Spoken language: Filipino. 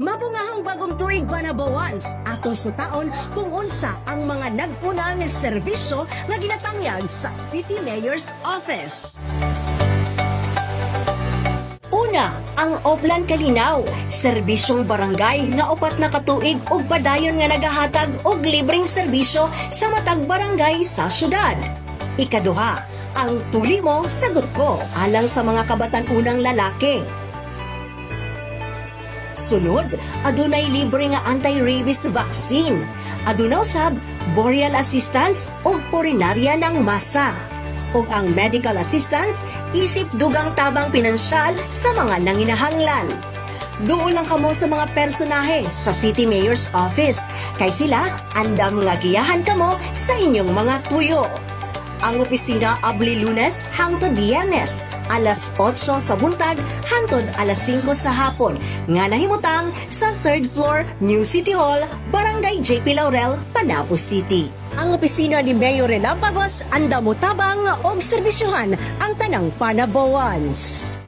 Mabungahang bagong tuig Banabawans atong sutaon kung unsa ang mga naguna nga serbisyo nga ginatangyag sa City Mayor's Office. Una, ang Oplan Kalinaw, serbisyong barangay nga upat na katuig ug padayon nga nagahatag og libreng serbisyo sa matag barangay sa syudad. Ikaduha, ang tuli mo, sagot ko, alang sa mga kabatan-unang lalaki. Sunod, adunay libre nga anti-rabies vaccine. Aduna usab, boreal assistance o purinarya ng masa. O ang medical assistance, isip dugang tabang pinansyal sa mga nanginahanglan. Doon lang kamo sa mga personahe sa City Mayor's Office. Kay sila, andam nga giyahan kamo sa inyong mga tuyo. Ang opisina abli lunes hangtod biyernes, alas 8 sa buntag hangtod alas 5 sa hapon. Nga nahimutang sa third floor, New City Hall, Barangay JP Laurel, Panabo City. Ang opisina ni Mayor Relapagos anda mo tabang og serbisyohan ang tanang Panabawans.